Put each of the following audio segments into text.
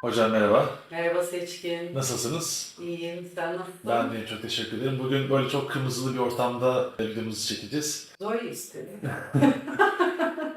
Hocam merhaba. Merhaba Seçkin. Nasılsınız? İyiyim. Sen nasılsın? Ben de çok teşekkür ederim. Bugün böyle çok kırmızılı bir ortamda videomuzu çekeceğiz. Zoe istedim.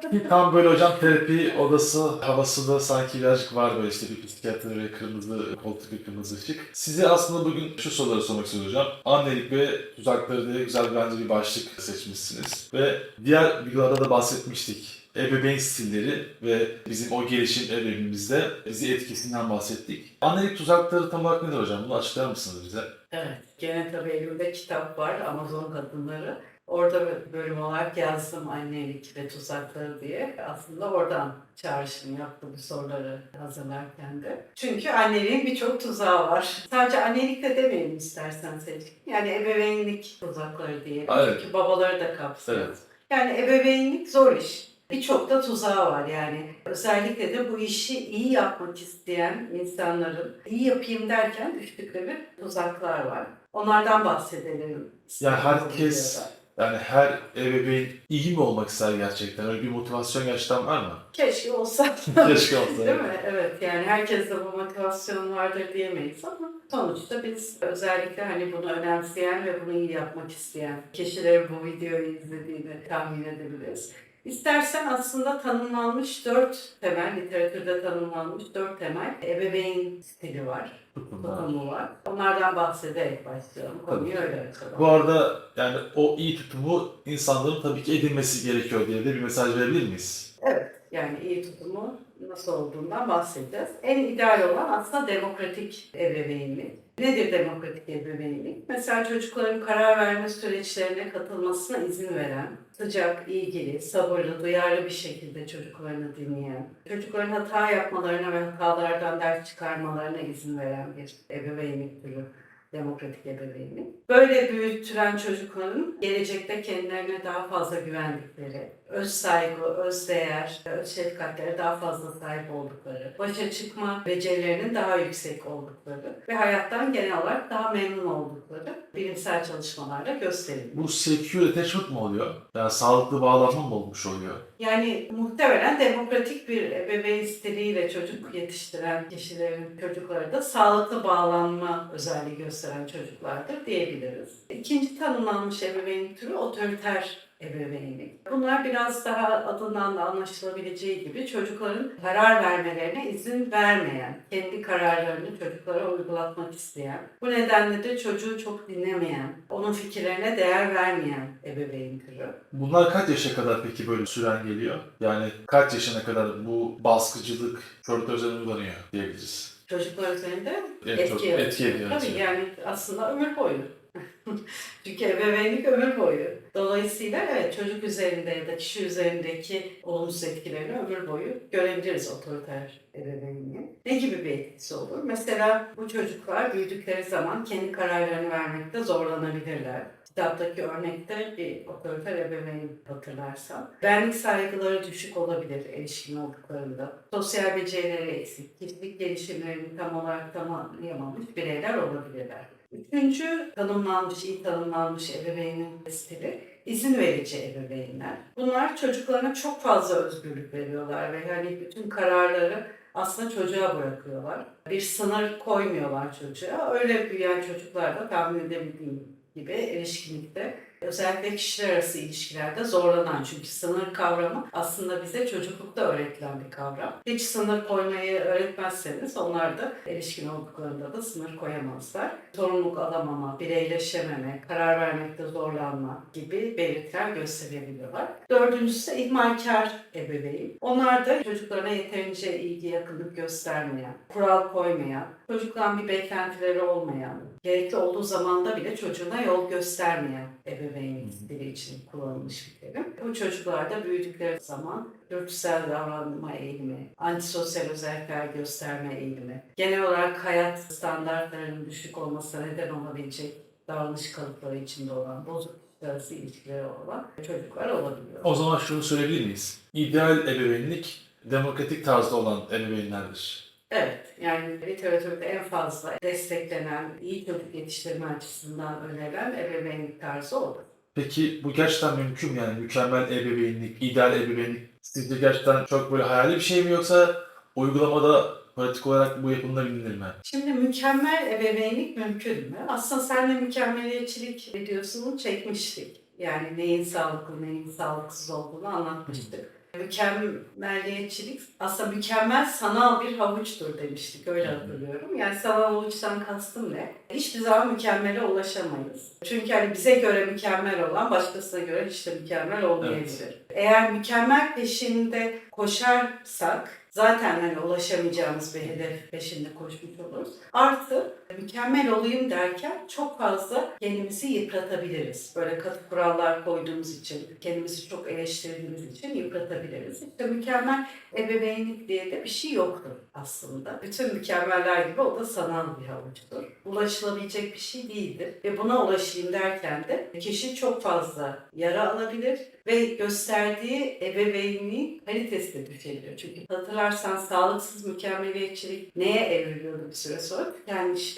Tam böyle hocam terapi odası havası da sanki birazcık var böyle işte bir psikiyatri ve kırmızı koltuk ve kırmızı ışık. Size aslında bugün şu soruları sormak istiyorum hocam. Annelik ve tuzakları diye güzel bence bir başlık seçmişsiniz. Ve diğer videolarda da bahsetmiştik. Ebeveyn stilleri ve bizim o gelişim ebeveynimizde bizi etkisinden bahsettik. Annelik tuzakları tam olarak nedir hocam? Bunu açıklar mısınız bize? Evet. Gene tabii elimde kitap var. Amazon Kadınları. Orada bölüm olarak yazdım annelik ve tuzakları diye. Aslında oradan çağrışım yaptı bu soruları hazırlarken de. Çünkü anneliğin birçok tuzağı var. Sadece annelik de demeyelim istersen Seçkin. Yani ebeveynlik tuzakları diye. Evet. Çünkü babaları da kapsıyor. Evet. Yani ebeveynlik zor iş. Birçok da tuzağı var yani. Özellikle de bu işi iyi yapmak isteyen insanların iyi yapayım derken düştükleri tuzaklar var. Onlardan bahsedelim. Bu herkes-. Yani her ebeveyn iyi mi olmak ister gerçekten? Öyle bir motivasyon gerçekten var mı? Keşke olsa. Keşke olsa. Değil mi? Evet yani herkeste bu motivasyon vardır diyemeyiz ama sonuçta biz özellikle hani bunu önemseyen ve bunu iyi yapmak isteyen kişilerin bu videoyu izlediğini tahmin edebiliriz. İstersen aslında tanımlanmış dört temel, literatürde tanımlanmış dört temel ebeveyn stili var, tutumu var. Onlardan bahsederek başlayalım. Konuyu öyle açalım. Bu arada yani o iyi tutumu insanların tabii ki edinmesi gerekiyor diye de bir mesaj verebilir miyiz? Evet, yani iyi tutumu nasıl olduğundan bahsedeceğiz. En ideal olan aslında demokratik ebeveynlik. Nedir demokratik ebeveynlik? Mesela çocukların karar verme süreçlerine katılmasına izin veren, sıcak, ilgili, sabırlı, duyarlı bir şekilde çocuklarını dinleyen, çocukların hata yapmalarına ve hatalardan ders çıkarmalarına izin veren bir ebeveynlik türü demokratik ebeveynlik. Böyle büyütülen çocukların gelecekte kendilerine daha fazla güvendikleri, öz saygı, öz değer, öz şefkatlere daha fazla sahip oldukları, başa çıkma becerilerinin daha yüksek oldukları ve hayattan genel olarak daha memnun oldukları bilimsel çalışmalarla gösterilmiş. Bu secure attachment mı oluyor? Yani sağlıklı bağlanma mı olmuş oluyor? Yani muhtemelen demokratik bir ebeveyn stiliyle çocuk yetiştiren kişilerin çocukları da sağlıklı bağlanma özelliği gösteren çocuklardır diyebiliriz. İkinci tanımlanmış ebeveyn türü otoriter ebeveynlik. Bunlar biraz daha adından da anlaşılabileceği gibi çocukların karar vermelerine izin vermeyen, kendi kararlarını çocuklara uygulatmak isteyen, bu nedenle de çocuğu çok dinlemeyen, onun fikirlerine değer vermeyen ebeveyn türü. Bunlar kaç yaşa kadar peki böyle süren geliyor? Yani kaç yaşına kadar bu baskıcılık çocuklar üzerine uygulanıyor diyebiliriz? Çocuklar üzerinde Evet, etki etki ediyor. Tabii yani aslında ömür boyu. Çünkü ebeveynlik ömür boyu. Dolayısıyla evet çocuk üzerinde ya da kişi üzerindeki olumsuz etkilerini ömür boyu görebiliriz otoriter ebeveynliğin. Ne gibi bir etkisi olur? Mesela bu çocuklar büyüdükleri zaman kendi kararlarını vermekte zorlanabilirler. Kitaptaki örnekte bir otoriter ebeveyn hatırlarsam. Benlik saygıları düşük olabilir erişkin olduklarında. Sosyal becerileri eksik, kişilik gelişimlerini tam olarak tamamlayamamış bireyler olabilirler. Üçüncü tanımlanmış, iyi tanımlanmış ebeveynin stili izin verici ebeveynler. Bunlar çocuklarına çok fazla özgürlük veriyorlar ve hani bütün kararları aslında çocuğa bırakıyorlar. Bir sınır koymuyorlar çocuğa. Öyle büyüyen çocuklar da tahmin edebildiğim gibi erişkinlikte özellikle kişiler arası ilişkilerde zorlanan çünkü sınır kavramı aslında bize çocuklukta öğretilen bir kavram. Hiç sınır koymayı öğretmezseniz onlar da erişkin olduklarında da sınır koyamazlar. Sorumluluk alamama, bireyleşememe, karar vermekte zorlanma gibi belirtiler gösterebiliyorlar. Dördüncüsü ihmalkar ebeveyn. Onlar da çocuklarına yeterince ilgi, yakınlık göstermeyen, kural koymayan, çocuktan bir beklentileri olmayan, gerekli olduğu zamanda bile çocuğuna yol göstermeyen ebeveyn stili için kullanılmış bir terim. Bu çocuklar da büyüdükleri zaman dürtüsel davranma eğilimi, antisosyal özellikler gösterme eğilimi, genel olarak hayat standartlarının düşük olmasına neden olabilecek davranış kalıpları içinde olan, bozuk arası ilişkileri olan çocuklar olabiliyor. O zaman şunu söyleyebilir miyiz? İdeal ebeveynlik demokratik tarzda olan ebeveynlerdir. Evet, yani literatürde en fazla desteklenen, iyi çocuk yetiştirme açısından önerilen ebeveynlik tarzı olur. Peki bu gerçekten mümkün mü? Yani mükemmel ebeveynlik, ideal ebeveynlik sizce gerçekten çok böyle hayali bir şey mi yoksa uygulamada pratik olarak bu yapılabilir mi? Şimdi mükemmel ebeveynlik mümkün mü? Aslında seninle mükemmeliyetçilik videosunu çekmiştik. Yani neyin sağlıklı, neyin sağlıksız olduğunu anlatmıştık. Mükemmeliyetçilik aslında mükemmel sanal bir havuçtur demiştik. Öyle hatırlıyorum. Yani sanal havuçtan kastım ne? Hiçbir zaman mükemmele ulaşamayız. Çünkü hani bize göre mükemmel olan başkasına göre hiç de mükemmel olmayabilir. Eğer mükemmel peşinde koşarsak zaten hani ulaşamayacağımız bir hedef peşinde koşmuş oluruz. Artı mükemmel olayım derken çok fazla kendimizi yıpratabiliriz. Böyle katı kurallar koyduğumuz için, kendimizi çok eleştirdiğimiz için yıpratabiliriz. İşte mükemmel ebeveynlik diye de bir şey yoktur aslında. Bütün mükemmeller gibi o da sanal bir havuçtur. Ulaşılabilecek bir şey değildir. Ve buna ulaşayım derken de kişi çok fazla yara alabilir ve gösterdiği ebeveynliğin kalitesi de düşebilir. Çünkü hatırlarsan sağlıksız mükemmeliyetçilik neye evriliyordu bir süre sonra?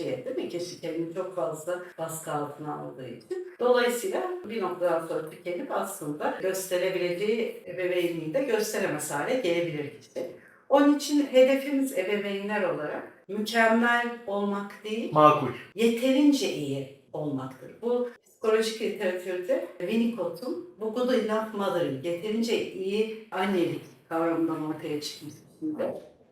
Tükenmişliğe değil mi? Kişi kendini çok fazla baskı altına aldığı için. Dolayısıyla bir noktadan sonra tükenip aslında gösterebileceği ebeveynliği de gösteremez hale gelebilir kişi. Onun için hedefimiz ebeveynler olarak mükemmel olmak değil, Makul. yeterince iyi olmaktır. Bu psikolojik literatürde Winnicott'un bu Good Enough Mother'ın yeterince iyi annelik kavramından ortaya çıkmış.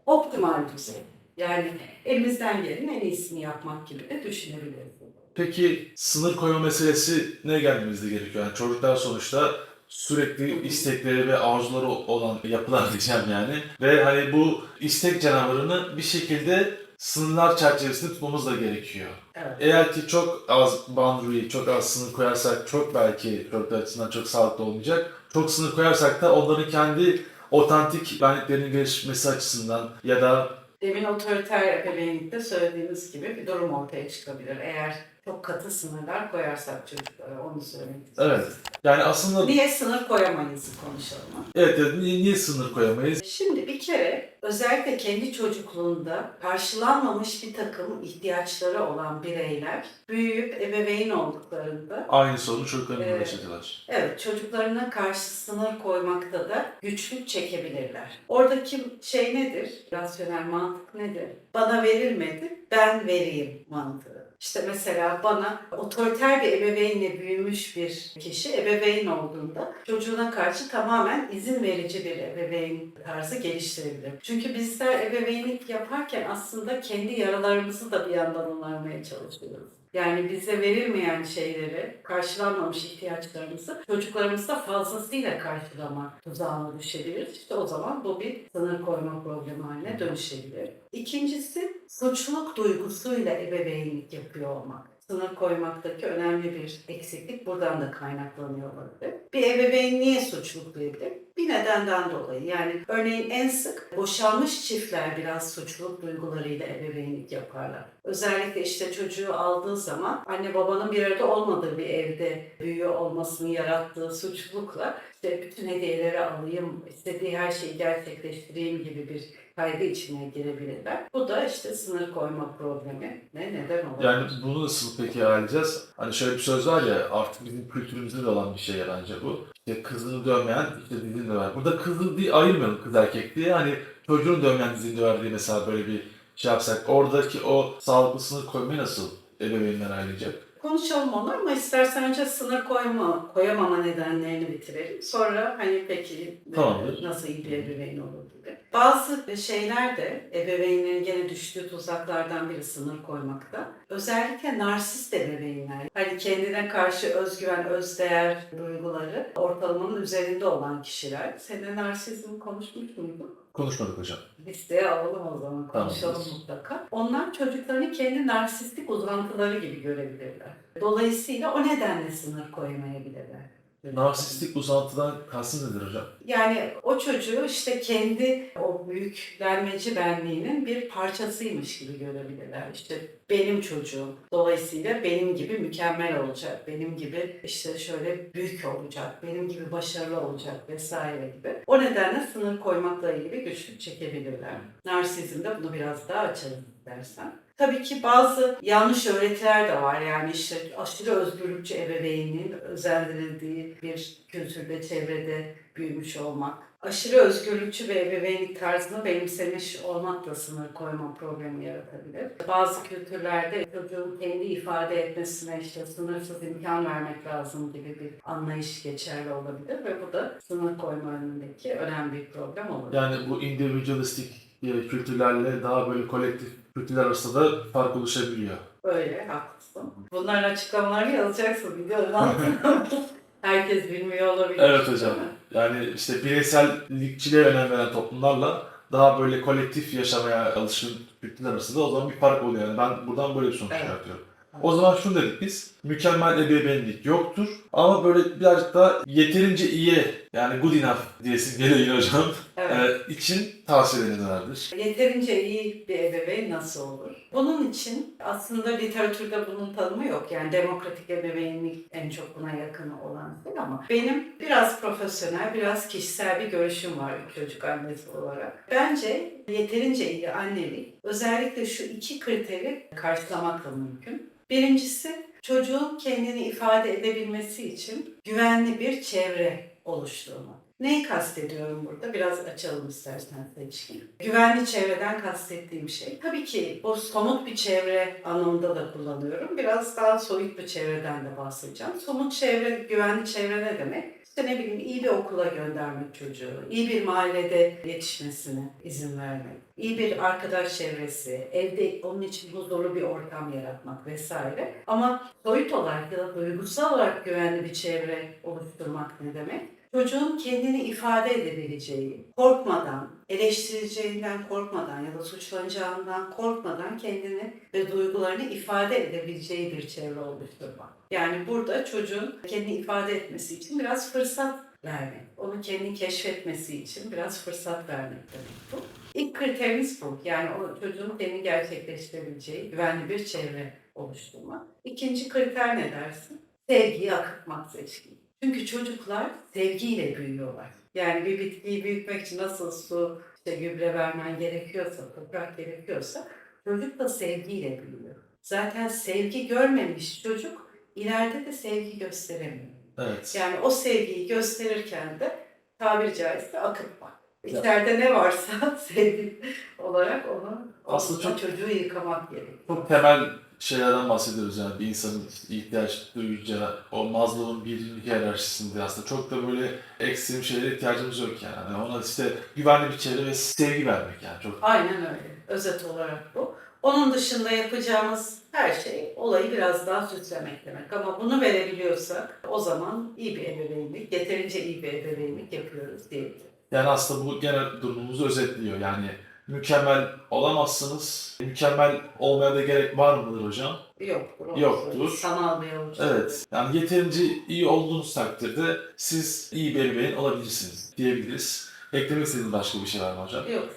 Optimal düzey. Yani elimizden gelenin en iyisini yapmak gibi de düşünebiliriz. Peki sınır koyma meselesi ne gelmemizde gerekiyor? Yani çocuklar sonuçta sürekli istekleri ve arzuları olan yapılar diyeceğim yani. Ve hani bu istek canavarını bir şekilde sınırlar çerçevesinde tutmamız da gerekiyor. Evet. Eğer ki çok az boundary, çok az sınır koyarsak çok belki çocuklar açısından çok sağlıklı olmayacak. Çok sınır koyarsak da onların kendi otantik benliklerinin gelişmesi açısından ya da Demin otoriter ebeveynlikte söylediğimiz gibi bir durum ortaya çıkabilir. Eğer çok katı sınırlar koyarsak çocuklara onu söylemek istiyorum. evet yani aslında Niye sınır koyamayız konuşalım. evet, evet niye, niye sınır koyamayız? Şimdi bir kere özellikle kendi çocukluğunda karşılanmamış bir takım ihtiyaçları olan bireyler büyüyüp ebeveyn olduklarında Aynı sorunu çocuklarımızla Evet. yaşadılar. evet çocuklarına karşı sınır koymakta da güçlük çekebilirler. Oradaki şey nedir? Rasyonel mantık nedir? Bana verilmedi, ben vereyim mantığı. İşte mesela bana otoriter bir ebeveynle büyümüş bir kişi ebeveyn olduğunda çocuğuna karşı tamamen izin verici bir ebeveyn tarzı geliştirebilir. Çünkü bizler ebeveynlik yaparken aslında kendi yaralarımızı da bir yandan onarmaya çalışıyoruz. Yani bize verilmeyen şeyleri, karşılanmamış ihtiyaçlarımızı çocuklarımızda fazlasıyla karşılama tuzağına düşebiliriz. İşte o zaman bu bir sınır koyma problemi haline dönüşebilir. İkincisi suçluluk duygusuyla ebeveynlik yapıyor olmak. Sınır koymaktaki önemli bir eksiklik buradan da kaynaklanıyor olabilir. Bir ebeveyn niye suçluluk duyabilir? Bir nedenden dolayı. Yani örneğin en sık boşanmış çiftler biraz suçluluk duygularıyla ebeveynlik yaparlar. Özellikle işte çocuğu aldığı zaman anne babanın bir arada olmadığı bir evde büyüyor olmasını yarattığı suçlulukla işte bütün hediyeleri alayım, istediği her şeyi gerçekleştireyim gibi bir kaygı içine girebilirler. Bu da işte sınır koyma problemi ne neden olabilir. Yani bunu nasıl peki ayarlayacağız? Hani şöyle bir söz var ya artık bizim kültürümüzde de olan bir şey bence bu. İşte kızını dövmeyen işte dizini döver. Burada kızı diye ayırmayalım kız erkek diye. Hani çocuğunu dövmeyen dizini döver diye mesela böyle bir şey yapsak. Oradaki o sağlıklı sınır koymayı nasıl ebeveynler ayarlayacak? Konuşalım onu ama istersen önce sınır koyma, koyamama nedenlerini bitirelim. Sonra hani peki e, Tamamdır. nasıl iyi bir ebeveyn olur gibi. Bazı şeyler de ebeveynlerin gene düştüğü tuzaklardan biri sınır koymakta. Özellikle narsist ebeveynler. Hani kendine karşı özgüven, özdeğer duyguları ortalamanın üzerinde olan kişiler. Seninle narsizm konuşmuş muyduk? Konuşmadık hocam. Listeye alalım o zaman konuşalım Tamamdır. mutlaka. Onlar çocuklarını kendi narsistik uzantıları gibi görebilirler. Dolayısıyla o nedenle sınır koyamayabilirler. Narsistik uzantıdan kastın nedir hocam? Yani o çocuğu işte kendi o büyüklenmeci benliğinin bir parçasıymış gibi görebilirler. İşte benim çocuğum. Dolayısıyla benim gibi mükemmel olacak. Benim gibi işte şöyle büyük olacak. Benim gibi başarılı olacak vesaire gibi. O nedenle sınır koymakla ilgili güçlük çekebilirler. Narsizmde bunu biraz daha açalım dersen. Tabii ki bazı yanlış öğretiler de var. Yani işte aşırı özgürlükçü ebeveynin özendirildiği bir kültürde, çevrede büyümüş olmak. Aşırı özgürlükçü ve ebeveynlik tarzını benimsemiş olmak da sınır koyma problemi yaratabilir. Bazı kültürlerde çocuğun kendi ifade etmesine işte sınırsız imkan vermek lazım gibi bir anlayış geçerli olabilir ve bu da sınır koyma önündeki önemli bir problem olur. Yani bu individualistik e, kültürlerle daha böyle kolektif kültürler arasında da fark oluşabiliyor. Öyle, haklısın. Bunların açıklamalarını yazacaksın videonun altına. Herkes bilmiyor olabilir. Evet hocam. Yani işte bireysellikçiliğe önem veren toplumlarla daha böyle kolektif yaşamaya alışkın kültürler arasında o zaman bir fark oluyor. Yani ben buradan böyle bir sonuç Evet. çıkartıyorum. O zaman şunu dedik biz, mükemmel ebeveynlik yoktur ama böyle birazcık daha yeterince iyi yani good enough diyesin geliyor hocam Evet. e, için tavsiyeleriniz Yeterince iyi bir ebeveyn nasıl olur? Bunun için aslında literatürde bunun tanımı yok. Yani demokratik ebeveynlik en çok buna yakın olan şey ama benim biraz profesyonel, biraz kişisel bir görüşüm var bir çocuk annesi olarak. Bence yeterince iyi annelik özellikle şu iki kriteri karşılamakla mümkün. Birincisi çocuğun kendini ifade edebilmesi için güvenli bir çevre oluşturmak. Neyi kastediyorum burada? Biraz açalım istersen seçkin. Güvenli çevreden kastettiğim şey. Tabii ki bu somut bir çevre anlamında da kullanıyorum. Biraz daha soyut bir çevreden de bahsedeceğim. Somut çevre, güvenli çevre ne demek? İşte ne bileyim iyi bir okula göndermek çocuğu, iyi bir mahallede yetişmesine izin vermek, iyi bir arkadaş çevresi, evde onun için huzurlu bir ortam yaratmak vesaire. Ama soyut olarak ya da duygusal olarak güvenli bir çevre oluşturmak ne demek? Çocuğun kendini ifade edebileceği, korkmadan, eleştirileceğinden korkmadan ya da suçlanacağından korkmadan kendini ve duygularını ifade edebileceği bir çevre oluşturmak. Yani burada çocuğun kendini ifade etmesi için biraz fırsat vermek. Onu kendini keşfetmesi için biraz fırsat vermek demek bu. İlk kriterimiz bu. Yani o çocuğun kendini gerçekleştirebileceği güvenli bir çevre oluşturmak. İkinci kriter ne dersin? Sevgiyi akıtmak seçkin. Çünkü çocuklar sevgiyle büyüyorlar. Yani bir bitkiyi büyütmek için nasıl su, işte gübre vermen gerekiyorsa, toprak gerekiyorsa çocuk da sevgiyle büyüyor. Zaten sevgi görmemiş çocuk ileride de sevgi gösteremiyor. Evet. Yani o sevgiyi gösterirken de tabiri caizse akıtmak. İçeride ne varsa sevgi olarak onu Aslında çok- çocuğu yıkamak gerekiyor. Çok temel şeylerden bahsediyoruz yani bir insanın ihtiyaç duyacağı o Maslow'un birinci hiyerarşisinde aslında çok da böyle ekstrem şeylere ihtiyacımız yok yani. Hani ona işte güvenli bir çevre ve sevgi vermek yani çok Aynen öyle. Özet olarak bu. Onun dışında yapacağımız her şey olayı biraz daha süslemek demek. Ama bunu verebiliyorsak o zaman iyi bir ebeveynlik, yeterince iyi bir ebeveynlik yapıyoruz diyebiliriz. Yani aslında bu genel durumumuzu özetliyor. Yani mükemmel olamazsınız. Mükemmel olmaya da gerek var mıdır hocam? Yoktur. Yoktur. Sanal bir yolculuk. Evet. Yani yeterince iyi olduğunuz takdirde siz iyi bir ebeveyn olabilirsiniz diyebiliriz. Eklemek istediğiniz başka bir şey var mı hocam? Yok.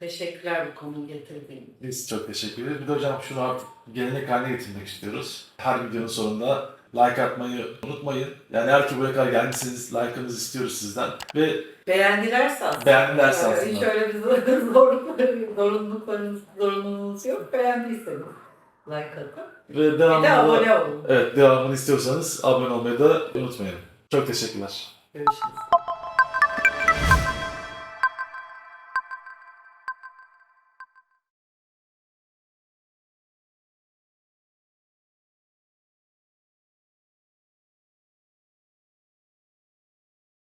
Teşekkürler bu konuyu getirdiğin için. Biz çok teşekkür ederiz. Bir de hocam şunu artık gelenek haline getirmek istiyoruz. Her videonun sonunda like atmayı unutmayın. Yani eğer ki buraya kadar gelmişseniz like'ınızı istiyoruz sizden. Ve Beğendilerse aslında. beğendilerse Evet, aslında. Hiç öyle bir zorunluluklarınız, zorunluluğunuz yok. Beğendiyseniz like atın. Ve Bir devamında, de abone olun. Evet devamını istiyorsanız abone olmayı da unutmayın. Çok teşekkürler. Görüşürüz.